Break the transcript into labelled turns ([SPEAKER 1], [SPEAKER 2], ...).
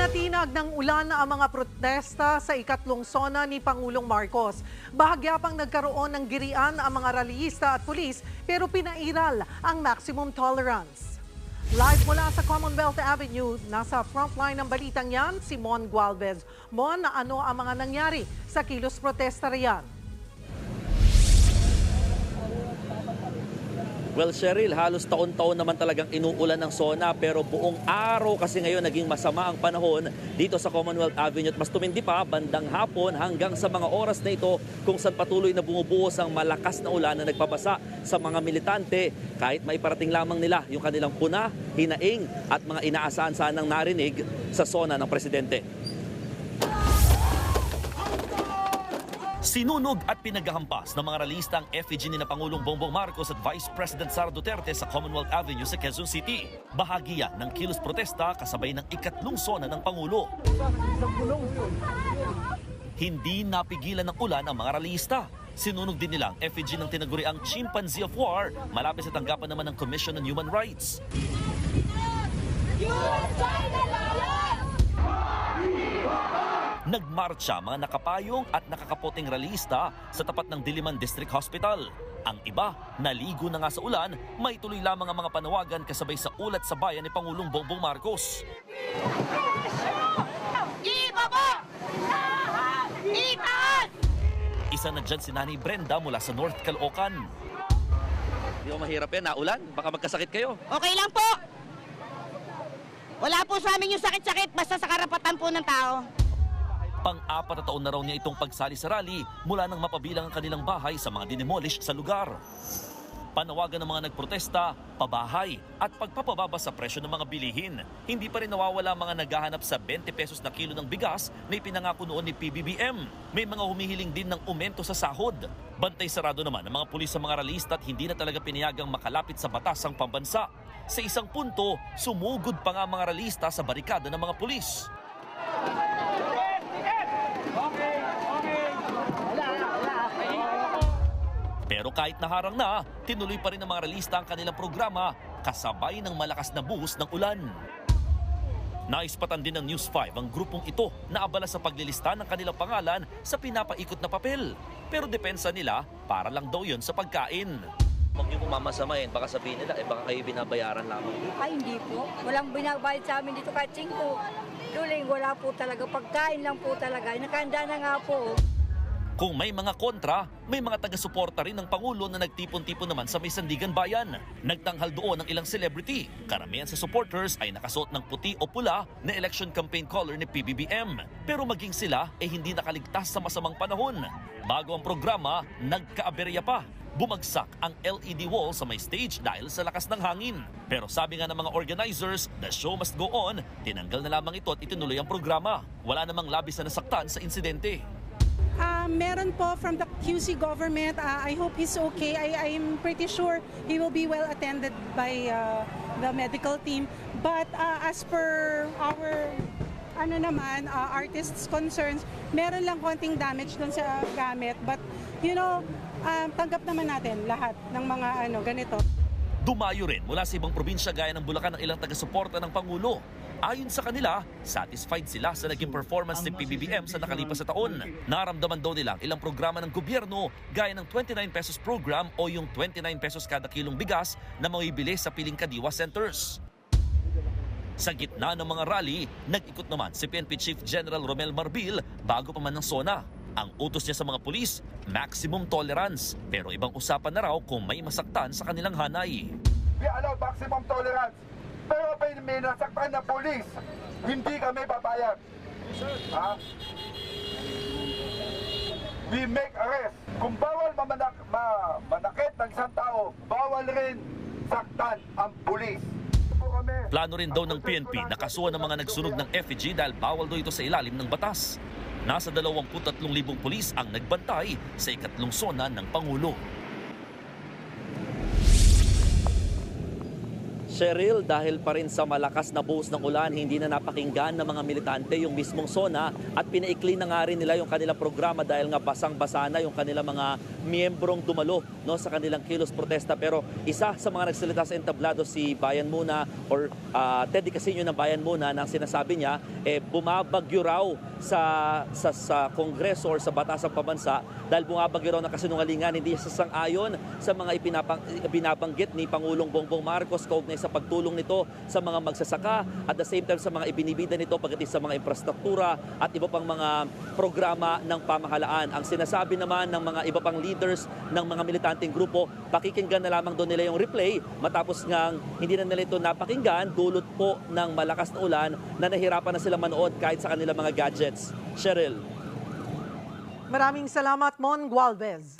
[SPEAKER 1] Tinatinag ng ulan ang mga protesta sa ikatlong sona ni Pangulong Marcos. Bahagya pang nagkaroon ng girian ang mga rallyista at pulis pero pinairal ang maximum tolerance. Live mula sa Commonwealth Avenue, nasa frontline ng balitang yan, si Mon Gualvez. Mon, ano ang mga nangyari sa kilos protesta riyan?
[SPEAKER 2] Well, Cheryl, halos taon-taon naman talagang inuulan ng SONA pero buong araw kasi ngayon naging masama ang panahon dito sa Commonwealth Avenue at mas tumindi pa bandang hapon hanggang sa mga oras na ito kung saan patuloy na bumubuhos ang malakas na ulan na nagpabasa sa mga militante kahit may parating lamang nila yung kanilang puna, hinaing at mga inaasahan sanang narinig sa SONA ng Presidente. Sinunog at pinaghahampas ng mga ralista ang effigy ni na Pangulong Bongbong Marcos at Vice President Sara Duterte sa Commonwealth Avenue sa Quezon City. Bahagi yan ng kilos protesta kasabay ng ikatlong sona ng Pangulo. Hindi napigilan ng ulan ang mga ralista. Sinunog din nila ang effigy ng tinaguriang Chimpanzee of War malapit sa tanggapan naman ng Commission on Human Rights. Nagmarcha mga nakapayong at nakakapoting ralista sa tapat ng Diliman District Hospital. Ang iba, naligo na nga sa ulan, may tuloy lamang ang mga panawagan kasabay sa ulat sa bayan ni Pangulong Bongbong Marcos.
[SPEAKER 3] Ibaba! Itaas!
[SPEAKER 2] Isa na dyan si Nanay Brenda mula sa North Caloocan. Di ba mahirap yan, naulan? Baka magkasakit kayo.
[SPEAKER 3] Okay lang po. Wala po sa amin yung sakit-sakit basta sa karapatan po ng tao.
[SPEAKER 2] Pang-apat na taon na raw niya itong pagsali sa rally mula nang mapabilang ang kanilang bahay sa mga dinemolish sa lugar. Panawagan ng mga nagprotesta, pabahay at pagpapababa sa presyo ng mga bilihin. Hindi pa rin nawawala mga naghahanap sa 20 pesos na kilo ng bigas na ipinangako noon ni PBBM. May mga humihiling din ng umento sa sahod. Bantay sarado naman ang mga pulis sa mga ralista at hindi na talaga pinayagang makalapit sa batas ang pambansa. Sa isang punto, sumugod pa nga mga ralista sa barikada ng mga pulis. Pero kahit naharang na, tinuloy pa rin ng mga realista ang kanilang programa kasabay ng malakas na buhos ng ulan. Naispatan din ng News 5 ang grupong ito na abala sa paglilista ng kanilang pangalan sa pinapaikot na papel. Pero depensa nila, para lang daw yun sa pagkain. Huwag niyo pong mamasamayin, baka sabihin nila, eh baka kayo binabayaran lamang.
[SPEAKER 4] Ay, hindi po. Walang binabayad sa amin dito kahit singko. Duling, wala po talaga. Pagkain lang po talaga. Nakahanda na nga po.
[SPEAKER 2] Kung may mga kontra, may mga taga-suporta rin ng Pangulo na nagtipon-tipon naman sa may Sandigan Bayan. Nagtanghal doon ng ilang celebrity. Karamihan sa supporters ay nakasuot ng puti o pula na election campaign color ni PBBM. Pero maging sila ay hindi nakaligtas sa masamang panahon. Bago ang programa, nagkaaberya pa. Bumagsak ang LED wall sa may stage dahil sa lakas ng hangin. Pero sabi nga ng mga organizers, the show must go on. Tinanggal na lamang ito at itinuloy ang programa. Wala namang labis na nasaktan sa insidente.
[SPEAKER 5] Meron po from the QC government. Uh, I hope he's okay. I, I'm pretty sure he will be well attended by uh, the medical team. But uh, as per our ano naman, uh, artists' concerns, meron lang konting damage doon sa gamit. But, you know, um, tanggap naman natin lahat ng mga ano ganito.
[SPEAKER 2] Dumayo rin mula sa ibang probinsya gaya ng Bulacan ang ilang taga-suporta ng Pangulo. Ayon sa kanila, satisfied sila sa naging performance ni PBBM sa nakalipas na taon. Naramdaman daw nila ang ilang programa ng gobyerno gaya ng 29 pesos program o yung 29 pesos kada kilong bigas na mabibili sa piling kadiwa centers. Sa gitna ng mga rally, nag-ikot naman si PNP Chief General Romel Marbil bago pa man ng SONA. Ang utos niya sa mga pulis, maximum tolerance. Pero ibang usapan na raw kung may masaktan sa kanilang hanay.
[SPEAKER 6] we allow maximum tolerance. Pero may, may nasaktan na polis, hindi kami babayad. Ha? We make arrest. Kung bawal mamanak, ma, manakit ng isang tao, bawal rin saktan ang pulis.
[SPEAKER 2] Plano rin daw ng PNP na kasuhan ng mga nagsunog ng effigy dahil bawal daw ito sa ilalim ng batas. Nasa 23,000 pulis ang nagbantay sa ikatlong sona ng Pangulo. Cheryl, dahil pa rin sa malakas na buhos ng ulan, hindi na napakinggan ng mga militante yung mismong zona at pinaikli na nga rin nila yung kanilang programa dahil nga basang-basa na yung kanilang mga miyembrong dumalo no, sa kanilang kilos protesta. Pero isa sa mga nagsalita sa entablado si Bayan Muna or ah, Teddy Casino ng Bayan Muna nang sinasabi niya, eh, bumabagyo raw sa, sa, sa Kongreso or sa Batasang Pambansa dahil bumabagyo raw ng kasinungalingan, hindi sasang-ayon sa mga ipinapang, binabanggit ni Pangulong Bongbong Marcos kaugnay sa pagtulong nito sa mga magsasaka at the same time sa mga ibinibida nito pagdating sa mga infrastruktura at iba pang mga programa ng pamahalaan. Ang sinasabi naman ng mga iba pang leaders ng mga militanteng grupo, pakikinggan na lamang doon nila yung replay matapos ngang hindi na nila ito napakinggan dulot po ng malakas na ulan na nahirapan na sila manood kahit sa kanilang mga gadgets. Cheryl.
[SPEAKER 1] Maraming salamat, Mon Gualvez.